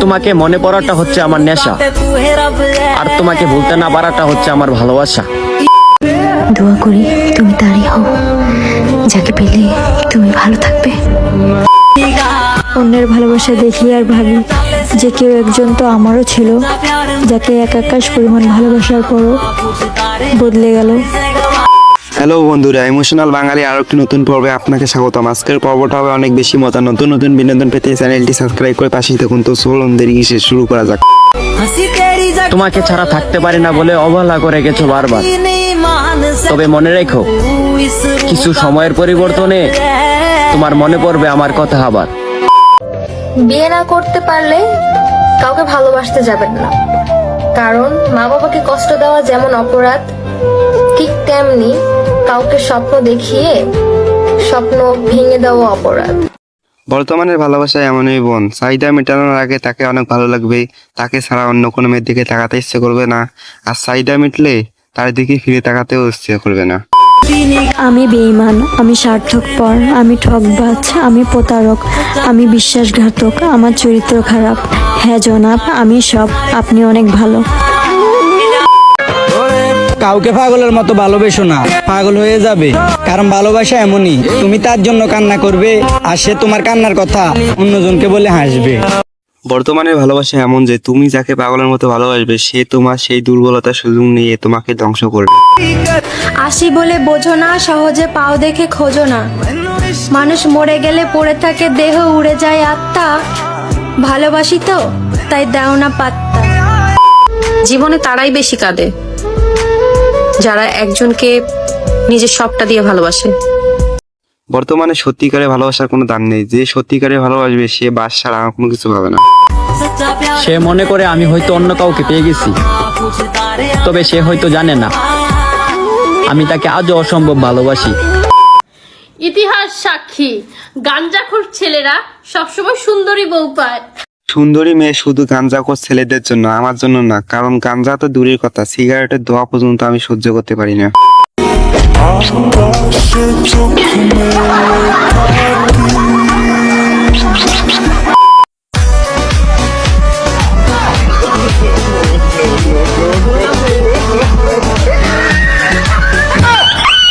তোমাকে মনে পড়াটা হচ্ছে আমার নেশা। আর তোমাকে ভুলতে না পারাটা হচ্ছে আমার ভালোবাসা। দোয়া করি তুমি তারই হও। যাকে পেলে তুমি ভালো থাকবে। অন্যের ভালোবাসা দেখি আর ভাবি যে কেউ একজন তো আমারও ছিল, যাকে এক আকাশ পরিমাণ ভালোবাসার পরও বদলে গেল। হ্যালো বন্ধুরা ইমোশনাল বাঙালি আরও একটি নতুন পর্বে আপনাকে স্বাগতম। আজকের পর্বটা হবে অনেক বেশি মজা নতুন নতুন বিনোদন পেতে চ্যানেলটি সাবস্ক্রাইব করে পাশেই থাকুন। তো চলুন দেরি কিসে শুরু করা যাক। তোমাকে ছাড়া থাকতে পারি না বলে অবহেলা করে গেছো বারবার। তবে মনে রেখো কিছু সময়ের পরিবর্তনে তোমার মনে পড়বে আমার কথা আবার। বিয়ে না করতে পারলে কাউকে ভালোবাসতে যাবেন না। কারণ মা বাবাকে কষ্ট দেওয়া যেমন অপরাধ ঠিক তেমনি কাউকে স্বপ্ন দেখিয়ে স্বপ্ন ভেঙে দেওয়া অপরাধ। বর্তমানের ভালোবাসা এমনই বোন। চাহিদা মেটানোর আগে তাকে অনেক ভালো লাগবে তাকে ছাড়া অন্য কোনো মেয়ের দিকে তাকাতে ইচ্ছে করবে না। আর চাহিদা মিটলে তার দিকে ফিরে তাকাতেও ইচ্ছে করবে না। আমি বেঈমান আমি স্বার্থকপর আমি ঠকবাজ আমি প্রতারক আমি বিশ্বাসঘাতক আমার চরিত্র খারাপ। হ্যাঁ জনাব আমি সব আপনি অনেক ভালো। কাউকে পাগলের মতো ভালোবেসো না। পাগল হয়ে যাবে। কারণ ভালোবাসা এমনই। তুমি তার জন্য কান্না করবে আর সে তোমার কান্নার কথা অন্যজনকে বলে হাসবে। বর্তমানের ভালোবাসা এমন যে তুমি যাকে পাগলের মতো ভালোবাসবে সে তোমার সেই দুর্বলতার সুযোগ নিয়ে তোমাকে ধ্বংস করবে। আসি বলে বোঝো না সহজে পাও দেখে খোঁজো না। মানুষ মরে গেলে পড়ে থাকে দেহ উড়ে যায় আত্মা। ভালোবাসি তো তাই দাও না পাত্তা। জীবনে তারাই বেশি কাঁদে। যারা একজনকে নিজের সবটা দিয়ে ভালোবাসে। বর্তমানে সত্যিকারে ভালোবাসার কোনো দাম নেই। যে সত্যিকারের ভালোবাসবে সে বাস ছাড়া কোনো কিছু পাবে না। সে মনে করে আমি হয়তো অন্য কাউকে পেয়ে গেছি। তবে সে হয়তো জানে না। আমি তাকে আজও অসম্ভব ভালোবাসি। ইতিহাস সাক্ষী। গাঞ্জাখোর ছেলেরা সবসময় সুন্দরী বউ পায়। সুন্দরী মেয়ে শুধু গাঞ্জা গাঞ্জাখোর ছেলেদের জন্য, আমার জন্য না। কারণ গাঞ্জা তো দূরের কথা, সিগারেটের ধোয়া পর্যন্ত আমি সহ্য করতে পারি না।